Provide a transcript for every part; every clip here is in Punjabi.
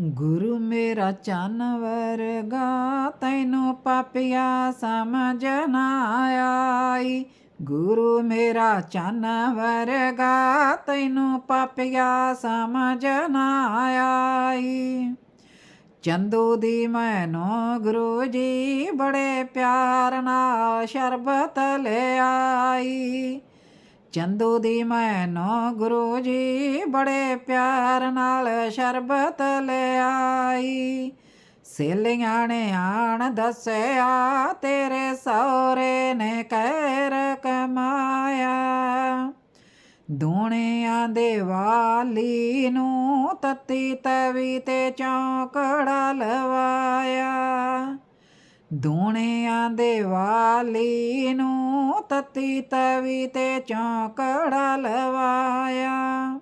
ਗੁਰੂ ਮੇਰਾ ਚੰਨ ਵਰਗਾ, ਤੈਨੂੰ ਪਾਪਿਆ ਸਮਝ ਨਾ ਆਈ। ਗੁਰੂ ਮੇਰਾ ਚੰਨ ਵਰਗਾ, ਤੈਨੂੰ ਪਾਪਿਆ ਸਮਝ ਨਾ ਆਈ। ਚੰਦੂ ਦੀ ਮੈਨੂੰ ਗੁਰੂ ਜੀ ਬੜੇ ਪਿਆਰ ਨਾਲ ਸ਼ਰਬਤ ਲੈ ਆਈ। ਚੰਦੂ ਦੀ ਮੈਨੋ ਗੁਰੂ ਜੀ ਬੜੇ ਪਿਆਰ ਨਾਲ ਸ਼ਰਬਤ ਲਿਆਈ ਸੇਲੀਆਂ ਨੇ ਆਣ ਦੱਸਿਆ, ਤੇਰੇ ਸਹੁਰੇ ਨੇ ਕਹਿਰ ਕਮਾਇਆ। ਦੂਣਿਆਂ ਦੇ ਵਾਲੀ ਨੂੰ ਤਤੀ ਤਵੀ ਤੇ ਚੌਂਕੜਾ ਲਵਾਇਆ। ਦੂਣਿਆਂ ਦੇ ਵਾਲੀ ਨੂੰ ਤਤੀ ਤਵੀ ਤੇ ਚੌਂਕੜਾ ਲਵਾਇਆ।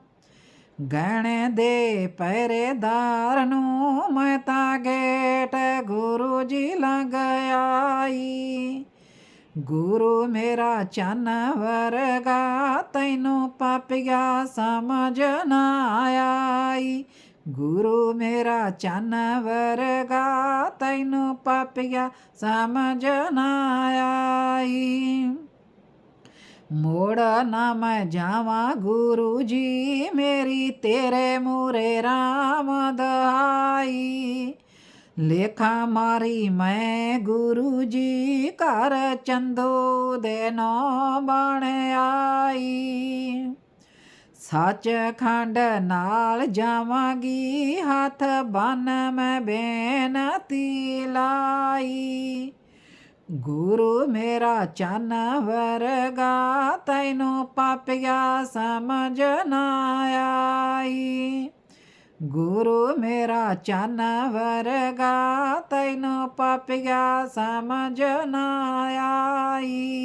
ਗਹਿਣੇ ਦੇ ਪਹਿਰੇਦਾਰ ਨੂੰ ਮੈਂ ਤਾਂ ਗੇਟ ਗੁਰੂ ਜੀ ਲੰਘ ਆਈ। ਗੁਰੂ ਮੇਰਾ ਗੁਰੂ ਮੇਰਾ ਚੰਨ ਵਰਗਾ, ਤੈਨੂੰ ਪਾਪੀਆ ਸਮਝ ਨਾ ਆਈ। ਮੋੜ ਨਾ ਮੈਂ ਜਾਵਾਂ ਗੁਰੂ ਜੀ, ਮੇਰੀ ਤੇਰੇ ਮੂਰੇ ਰਾਮ ਦਹਾਈ। ਲੇਖਾ ਮਾਰੀ ਮੈਂ ਗੁਰੂ ਜੀ, ਘਰ ਚੰਦੋ ਦੇ ਨੋ ਬਣ ਆਈ। ਸੱਚ ਖੰਡ ਨਾਲ ਜਾਵਾਂਗੀ, ਹੱਥ ਬੰਨ ਮੈਂ ਬੇਨਤੀ ਲਾਈ। ਗੁਰੂ ਮੇਰਾ ਚੰਨ ਵਰਗਾ, ਤੈਨੂੰ ਪਾਪੀਆ ਸਮਝ ਨਾ ਆਈ। ਗੁਰੂ ਮੇਰਾ ਚੰਨ ਵਰਗਾ, ਤੈਨੂੰ ਪਾਪੀਆ ਸਮਝ ਨਾ ਆਈ।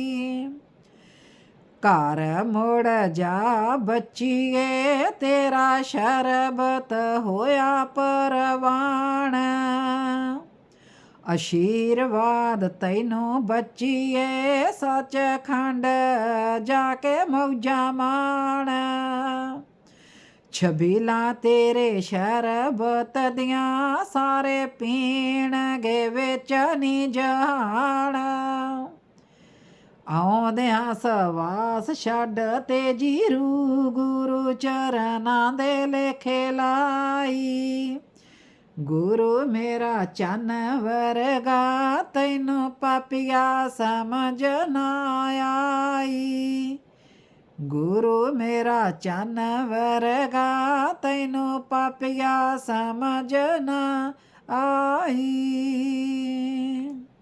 ਘਰ ਮੁੜ ਜਾ ਬੱਚੀਏ, ਤੇਰਾ ਸ਼ਰਬਤ ਹੋਇਆ ਪਰਵਾਣ। ਅਸ਼ੀਰਵਾਦ ਤੈਨੂੰ ਬੱਚੀਏ ਸੱਚ ਖੰਡ ਜਾ ਕੇ ਮੌਜਾਂ ਮਾਣ। ਛਬੀਲਾ ਤੇਰੇ ਸ਼ਰਬਤ ਦੀਆਂ ਸਾਰੇ ਪੀਣਗੇ ਵਿੱਚ ਨੀ ਜਹਾਨ ਹਾਂ ਸਵਾਸ ਛੱਡ ਤੇ ਜੀਰੂ ਗੁਰੂ ਚਰਨਾਂ ਦੇ ਲੇਖੇ ਲਾਈ। ਗੁਰੂ ਮੇਰਾ ਚੰਨ ਵਰਗਾ ਤੈਨੂੰ ਪਾਪੀਆ ਸਮਝ ਨਾ ਆਈ। ਗੁਰੂ ਮੇਰਾ ਚੰਨ ਵਰਗਾ ਤੈਨੂੰ ਪਾਪੀਆ ਸਮਝ ਨਾ ਆਈ।